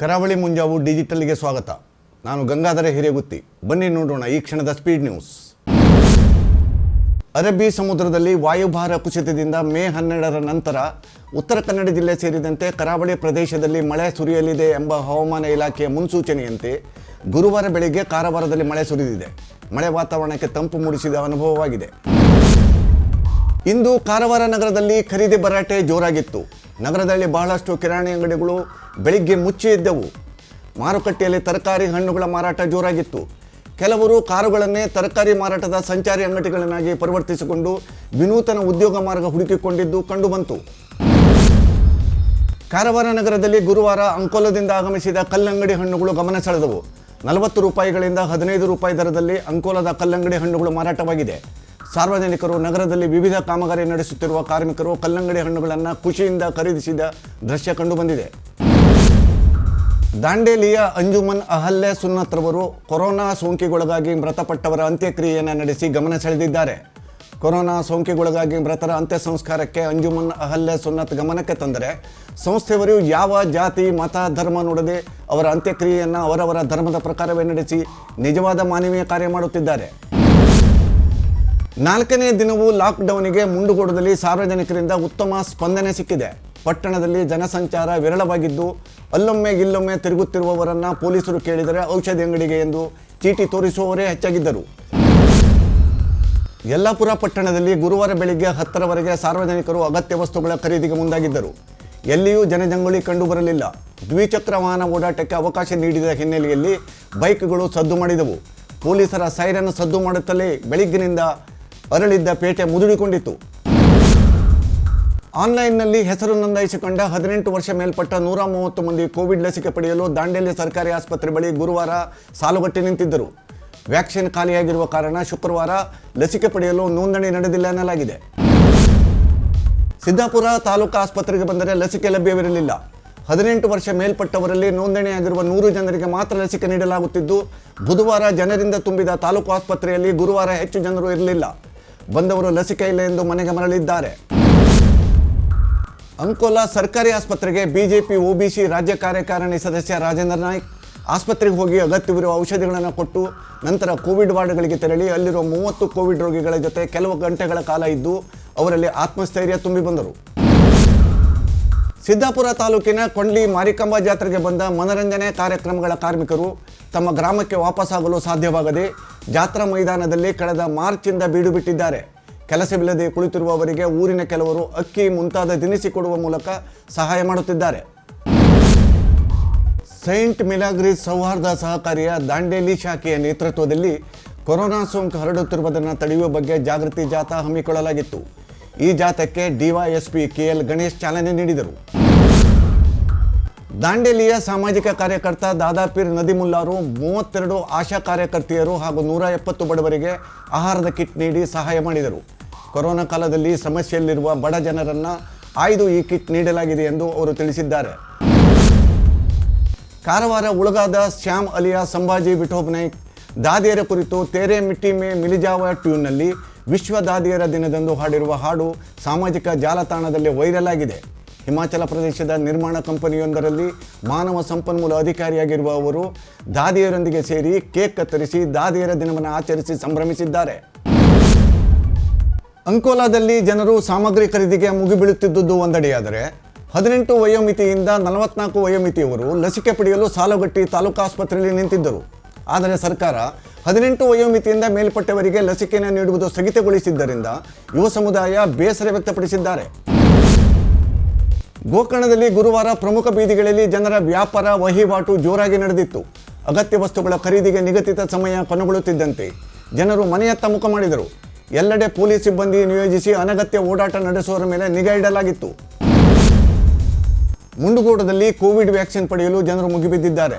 ಕರಾವಳಿ ಮುಂಜಾವು ಡಿಜಿಟಲ್ಗೆ ಸ್ವಾಗತ. ನಾನು ಗಂಗಾಧರ ಹಿರೇಗುತ್ತಿ. ಬನ್ನಿ ನೋಡೋಣ ಈ ಕ್ಷಣದ ಸ್ಪೀಡ್ ನ್ಯೂಸ್. ಅರಬ್ಬಿ ಸಮುದ್ರದಲ್ಲಿ ವಾಯುಭಾರ ಕುಸಿತದಿಂದ ಮೇ ಹನ್ನೆರಡರ ನಂತರ ಉತ್ತರ ಕನ್ನಡ ಜಿಲ್ಲೆ ಸೇರಿದಂತೆ ಕರಾವಳಿ ಪ್ರದೇಶದಲ್ಲಿ ಮಳೆ ಸುರಿಯಲಿದೆ ಎಂಬ ಹವಾಮಾನ ಇಲಾಖೆಯ ಮುನ್ಸೂಚನೆಯಂತೆ ಗುರುವಾರ ಬೆಳಗ್ಗೆ ಕಾರವಾರದಲ್ಲಿ ಮಳೆ ಸುರಿದಿದೆ. ಮಳೆ ವಾತಾವರಣಕ್ಕೆ ತಂಪು ಮೂಡಿಸಿದ ಅನುಭವವಾಗಿದೆ. ಇಂದು ಕಾರವಾರ ನಗರದಲ್ಲಿ ಖರೀದಿ ಭರಾಟೆ ಜೋರಾಗಿತ್ತು. ನಗರದಲ್ಲಿ ಬಹಳಷ್ಟು ಕಿರಾಣಿ ಅಂಗಡಿಗಳು ಬೆಳಿಗ್ಗೆ ಮುಚ್ಚಿ ಇದ್ದವು ಮಾರುಕಟ್ಟೆಯಲ್ಲಿ ತರಕಾರಿ ಹಣ್ಣುಗಳ ಮಾರಾಟ ಜೋರಾಗಿತ್ತು. ಕೆಲವರು ಕಾರುಗಳನ್ನೇ ತರಕಾರಿ ಮಾರಾಟದ ಸಂಚಾರಿ ಅಂಗಡಿಗಳನ್ನಾಗಿ ಪರಿವರ್ತಿಸಿಕೊಂಡು ವಿನೂತನ ಉದ್ಯೋಗ ಮಾರ್ಗ ಹುಡುಕಿಕೊಂಡಿದ್ದು ಕಂಡುಬಂತು. ಕಾರವಾರ ನಗರದಲ್ಲಿ ಗುರುವಾರ ಅಂಕೋಲದಿಂದ ಆಗಮಿಸಿದ ಕಲ್ಲಂಗಡಿ ಹಣ್ಣುಗಳು ಗಮನ ಸೆಳೆದವು. ನಲವತ್ತು ರೂಪಾಯಿಗಳಿಂದ ಹದಿನೈದು ರೂಪಾಯಿ ದರದಲ್ಲಿ ಅಂಕೋಲದ ಕಲ್ಲಂಗಡಿ ಹಣ್ಣುಗಳು ಮಾರಾಟವಾಗಿದೆ. ಸಾರ್ವಜನಿಕರು ನಗರದಲ್ಲಿ ವಿವಿಧ ಕಾಮಗಾರಿ ನಡೆಸುತ್ತಿರುವ ಕಾರ್ಮಿಕರು ಕಲ್ಲಂಗಡಿ ಹಣ್ಣುಗಳನ್ನು ಖುಷಿಯಿಂದ ಖರೀದಿಸಿದ ದೃಶ್ಯ ಕಂಡುಬಂದಿದೆ. ದಾಂಡೇಲಿಯ ಅಂಜುಮನ್ ಅಹಲ್ಲೆ ಸುನ್ನತ್ರವರು ಕೊರೋನಾ ಸೋಂಕಿಗೊಳಗಾಗಿ ಮೃತಪಟ್ಟವರ ಅಂತ್ಯಕ್ರಿಯೆಯನ್ನು ನಡೆಸಿ ಗಮನ ಸೆಳೆದಿದ್ದಾರೆ. ಕೊರೋನಾ ಸೋಂಕಿಗೊಳಗಾಗಿ ಮೃತರ ಅಂತ್ಯ ಸಂಸ್ಕಾರಕ್ಕೆ ಅಂಜುಮನ್ ಅಹಲ್ಲೆ ಸುನ್ನತ್ ಗಮನಕ್ಕೆ ತಂದರೆ, ಸಂಸ್ಥೆಯವರು ಯಾವ ಜಾತಿ, ಮತ, ಧರ್ಮ ನೋಡದೆ ಅವರ ಅಂತ್ಯಕ್ರಿಯೆಯನ್ನು ಅವರವರ ಧರ್ಮದ ಪ್ರಕಾರವೇ ನಡೆಸಿ ನಿಜವಾದ ಮಾನವೀಯ ಕಾರ್ಯ ಮಾಡುತ್ತಿದ್ದಾರೆ. ನಾಲ್ಕನೇ ದಿನವೂ ಲಾಕ್ಡೌನ್ಗೆ ಮುಂಡುಗೋಡದಲ್ಲಿ ಸಾರ್ವಜನಿಕರಿಂದ ಉತ್ತಮ ಸ್ಪಂದನೆ ಸಿಕ್ಕಿದೆ. ಪಟ್ಟಣದಲ್ಲಿ ಜನಸಂಚಾರ ವಿರಳವಾಗಿದ್ದು, ಅಲ್ಲೊಮ್ಮೆ ಇಲ್ಲೊಮ್ಮೆ ತಿರುಗುತ್ತಿರುವವರನ್ನ ಪೊಲೀಸರು ಕೇಳಿದರೆ ಔಷಧಿ ಅಂಗಡಿಗೆ ಎಂದು ಚೀಟಿ ತೋರಿಸುವವರೇ ಹೆಚ್ಚಾಗಿದ್ದರು. ಯಲ್ಲಾಪುರ ಪಟ್ಟಣದಲ್ಲಿ ಗುರುವಾರ ಬೆಳಿಗ್ಗೆ ಹತ್ತರವರೆಗೆ ಸಾರ್ವಜನಿಕರು ಅಗತ್ಯ ವಸ್ತುಗಳ ಖರೀದಿಗೆ ಮುಂದಾಗಿದ್ದರು. ಎಲ್ಲಿಯೂ ಜನಜಂಗುಳಿ ಕಂಡುಬರಲಿಲ್ಲ. ದ್ವಿಚಕ್ರ ವಾಹನ ಓಡಾಟಕ್ಕೆ ಅವಕಾಶ ನೀಡಿದ ಹಿನ್ನೆಲೆಯಲ್ಲಿ ಬೈಕ್ಗಳು ಸದ್ದು ಮಾಡಿದವು. ಪೊಲೀಸರ ಸೈರನ್ ಸದ್ದು ಮಾಡುತ್ತಲೇ ಬೆಳಿಗ್ಗಿನಿಂದ ಅರಳಿದ್ದ ಪೇಟೆ ಮುದುಡಿಕೊಂಡಿತು ಆನ್ಲೈನ್ನಲ್ಲಿ ಹೆಸರು ನೋಂದಾಯಿಸಿಕೊಂಡ ಹದಿನೆಂಟು ವರ್ಷ ಮೇಲ್ಪಟ್ಟ ನೂರ ಮೂವತ್ತು ಮಂದಿ ಕೋವಿಡ್ ಲಸಿಕೆ ಪಡೆಯಲು ದಾಂಡೇಲಿ ಸರ್ಕಾರಿ ಆಸ್ಪತ್ರೆ ಬಳಿ ಗುರುವಾರ ಸಾಲುಗಟ್ಟಿ ನಿಂತಿದ್ದರು. ವ್ಯಾಕ್ಸಿನ್ ಖಾಲಿಯಾಗಿರುವ ಕಾರಣ ಶುಕ್ರವಾರ ಲಸಿಕೆ ಪಡೆಯಲು ನೋಂದಣಿ ನಡೆದಿಲ್ಲ ಎನ್ನಲಾಗಿದೆ. ಸಿದ್ದಾಪುರ ತಾಲೂಕು ಆಸ್ಪತ್ರೆಗೆ ಬಂದರೆ ಲಸಿಕೆ ಲಭ್ಯವಿರಲಿಲ್ಲ. ಹದಿನೆಂಟು ವರ್ಷ ಮೇಲ್ಪಟ್ಟವರಲ್ಲಿ ನೋಂದಣಿಯಾಗಿರುವ ನೂರು ಜನರಿಗೆ ಮಾತ್ರ ಲಸಿಕೆ ನೀಡಲಾಗುತ್ತಿದ್ದು, ಬುಧವಾರ ಜನರಿಂದ ತುಂಬಿದ ತಾಲೂಕು ಆಸ್ಪತ್ರೆಯಲ್ಲಿ ಗುರುವಾರ ಹೆಚ್ಚು ಜನರು ಇರಲಿಲ್ಲ. ಬಂದವರು ಲಸಿಕೆ ಇಲ್ಲ ಎಂದು ಮನೆಗೆ ಮರಳಿದ್ದಾರೆ. ಅಂಕೋಲಾ ಸರ್ಕಾರಿ ಆಸ್ಪತ್ರೆಗೆ ಬಿಜೆಪಿ, ಒಬಿಸಿ ರಾಜ್ಯ ಕಾರ್ಯಕಾರಿಣಿ ಸದಸ್ಯ ರಾಜೇಂದ್ರ ನಾಯ್ಕ್ ಆಸ್ಪತ್ರೆಗೆ ಹೋಗಿ ಅಗತ್ಯವಿರುವ ಔಷಧಿಗಳನ್ನು ಕೊಟ್ಟು ನಂತರ ಕೋವಿಡ್ ವಾರ್ಡ್ಗಳಿಗೆ ತೆರಳಿ ಅಲ್ಲಿರುವ ಮೂವತ್ತು ಕೋವಿಡ್ ರೋಗಿಗಳ ಜೊತೆ ಕೆಲವು ಗಂಟೆಗಳ ಕಾಲ ಇದ್ದು ಅವರಲ್ಲಿ ಆತ್ಮಸ್ಥೈರ್ಯ ತುಂಬಿ ಬಂದರು. ಸಿದ್ದಾಪುರ ತಾಲೂಕಿನ ಕೊಂಡ್ಲಿ ಮಾರಿಕಂಬ ಜಾತ್ರೆಗೆ ಬಂದ ಮನರಂಜನೆ ಕಾರ್ಯಕ್ರಮಗಳ ಕಾರ್ಮಿಕರು ತಮ್ಮ ಗ್ರಾಮಕ್ಕೆ ವಾಪಸ್ಸಾಗಲು ಸಾಧ್ಯವಾಗದೆ ಜಾತ್ರಾ ಮೈದಾನದಲ್ಲಿ ಕಳೆದ ಮಾರ್ಚಿಂದ ಬೀಡು ಬಿಟ್ಟಿದ್ದಾರೆ ಕೆಲಸವಿಲ್ಲದೆ ಕುಳಿತಿರುವವರಿಗೆ ಊರಿನ ಕೆಲವರು ಅಕ್ಕಿ ಮುಂತಾದ ದಿನಿಸಿ ಕೊಡುವ ಮೂಲಕ ಸಹಾಯ ಮಾಡುತ್ತಿದ್ದಾರೆ. ಸೈಂಟ್ ಮಿಲಾಗ್ರೀಸ್ ಸೌಹಾರ್ದ ಸಹಕಾರಿಯ ದಾಂಡೇಲಿ ಶಾಖೆಯ ನೇತೃತ್ವದಲ್ಲಿ ಕೊರೋನಾ ಸೋಂಕು ಹರಡುತ್ತಿರುವುದನ್ನು ತಡೆಯುವ ಬಗ್ಗೆ ಜಾಗೃತಿ ಜಾಥಾ ಹಮ್ಮಿಕೊಳ್ಳಲಾಗಿತ್ತು. ಈ ಜಾಥಾಕ್ಕೆ ಡಿವೈಎಸ್ಪಿ ಕೆಎಲ್ ಗಣೇಶ್ ಚಾಲನೆ ನೀಡಿದರು. ದಾಂಡೇಲಿಯ ಸಾಮಾಜಿಕ ಕಾರ್ಯಕರ್ತ ದಾದಾಪೀರ್ ನದಿಮುಲ್ಲಾರು ಮೂವತ್ತೆರಡು ಆಶಾ ಕಾರ್ಯಕರ್ತೆಯರು ಹಾಗೂ ನೂರ ಎಪ್ಪತ್ತು ಬಡವರಿಗೆ ಆಹಾರದ ಕಿಟ್ ನೀಡಿ ಸಹಾಯ ಮಾಡಿದರು. ಕೊರೋನಾ ಕಾಲದಲ್ಲಿ ಸಮಸ್ಯೆಯಲ್ಲಿರುವ ಬಡ ಜನರನ್ನು ಆಯ್ದು ಈ ಕಿಟ್ ನೀಡಲಾಗಿದೆ ಎಂದು ಅವರು ತಿಳಿಸಿದ್ದಾರೆ. ಕಾರವಾರ ಉಳಗಾದ ಶ್ಯಾಮ್ ಅಲಿಯಾ ಸಂಭಾಜಿ ವಿಠೋಬ್ ನಾಯ್ಕ್ ದಾದಿಯರ ಕುರಿತು ತೇರೆ ಮಿಟ್ಟಿ ಮೇ ಮಿಲಿಜಾವ ಟ್ಯೂನ್ನಲ್ಲಿ ವಿಶ್ವ ದಾದಿಯರ ದಿನದಂದು ಹಾಡಿರುವ ಹಾಡು ಸಾಮಾಜಿಕ ಜಾಲತಾಣದಲ್ಲಿ ವೈರಲ್ ಆಗಿದೆ. ಹಿಮಾಚಲ ಪ್ರದೇಶದ ನಿರ್ಮಾಣ ಕಂಪನಿಯೊಂದರಲ್ಲಿ ಮಾನವ ಸಂಪನ್ಮೂಲ ಅಧಿಕಾರಿಯಾಗಿರುವ ಅವರು ದಾದಿಯರೊಂದಿಗೆ ಸೇರಿ ಕೇಕ್ ಕತ್ತರಿಸಿ ದಾದಿಯರ ದಿನವನ್ನು ಆಚರಿಸಿ ಸಂಭ್ರಮಿಸಿದ್ದಾರೆ. ಅಂಕೋಲಾದಲ್ಲಿ ಜನರು ಸಾಮಗ್ರಿ ಖರೀದಿಗೆ ಮುಗಿಬೀಳುತ್ತಿದ್ದುದು ಒಂದೆಡೆಯಾದರೆ ಹದಿನೆಂಟು ವಯೋಮಿತಿಯಿಂದ ನಲವತ್ನಾಲ್ಕು ವಯೋಮಿತಿಯವರು ಲಸಿಕೆ ಪಡೆಯಲು ಸಾಲುಗಟ್ಟಿ ತಾಲೂಕು ಆಸ್ಪತ್ರೆಯಲ್ಲಿ ನಿಂತಿದ್ದರು. ಆದರೆ ಸರ್ಕಾರ ಹದಿನೆಂಟು ವಯೋಮಿತಿಯಿಂದ ಮೇಲ್ಪಟ್ಟವರಿಗೆ ಲಸಿಕೆಯನ್ನು ನೀಡುವುದು ಸ್ಥಗಿತಗೊಳಿಸಿದ್ದರಿಂದ ಯುವ ಸಮುದಾಯ ಬೇಸರ ವ್ಯಕ್ತಪಡಿಸಿದ್ದಾರೆ. ಗೋಕರ್ಣದಲ್ಲಿ ಗುರುವಾರ ಪ್ರಮುಖ ಬೀದಿಗಳಲ್ಲಿ ಜನರ ವ್ಯಾಪಾರ ವಹಿವಾಟು ಜೋರಾಗಿ ನಡೆದಿತ್ತು. ಅಗತ್ಯ ವಸ್ತುಗಳ ಖರೀದಿಗೆ ನಿಗದಿತ ಸಮಯ ಕೊನೆಗೊಳ್ಳುತ್ತಿದ್ದಂತೆ ಜನರು ಮನೆಯತ್ತ ಮುಖ ಮಾಡಿದರು. ಎಲ್ಲೆಡೆ ಪೊಲೀಸ್ ಸಿಬ್ಬಂದಿ ನಿಯೋಜಿಸಿ ಅನಗತ್ಯ ಓಡಾಟ ನಡೆಸುವವರ ಮೇಲೆ ನಿಗಾ ಇಡಲಾಗಿತ್ತು. ಮುಂಡುಗೋಡದಲ್ಲಿ ಕೋವಿಡ್ ವ್ಯಾಕ್ಸಿನ್ ಪಡೆಯಲು ಜನರು ಮುಗಿಬಿದ್ದಿದ್ದಾರೆ.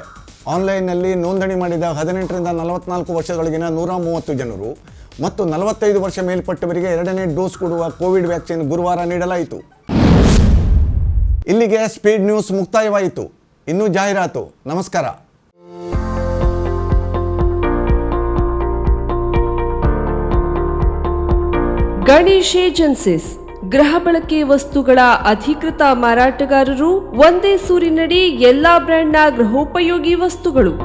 ಆನ್ಲೈನ್ನಲ್ಲಿ ನೋಂದಣಿ ಮಾಡಿದ ಹದಿನೆಂಟರಿಂದ ನಲವತ್ನಾಲ್ಕು ವರ್ಷದೊಳಗಿನ ನೂರ ಮೂವತ್ತು ಜನರು ಮತ್ತು ನಲವತ್ತೈದು ವರ್ಷ ಮೇಲ್ಪಟ್ಟವರಿಗೆ ಎರಡನೇ ಡೋಸ್ ಕೊಡುವ ಕೋವಿಡ್ ವ್ಯಾಕ್ಸಿನ್ ಗುರುವಾರ ನೀಡಲಾಯಿತು. ಇಲ್ಲಿಗೆ ಸ್ಪೀಡ್ ನ್ಯೂಸ್ ಮುಕ್ತಾಯವಾಯಿತು. ಇನ್ನೂ ಜಾಹೀರಾತು. ನಮಸ್ಕಾರ. ಗಣೇಶ್ ಏಜೆನ್ಸಿಸ್. ಗೃಹ ಬಳಕೆ ವಸ್ತುಗಳ ಅಧಿಕೃತ ಮಾರಾಟಗಾರರು ಒಂದೇ ಸೂರಿನಡಿ ಎಲ್ಲಾ ಬ್ರ್ಯಾಂಡ್ನ ಗೃಹೋಪಯೋಗಿ ವಸ್ತುಗಳು.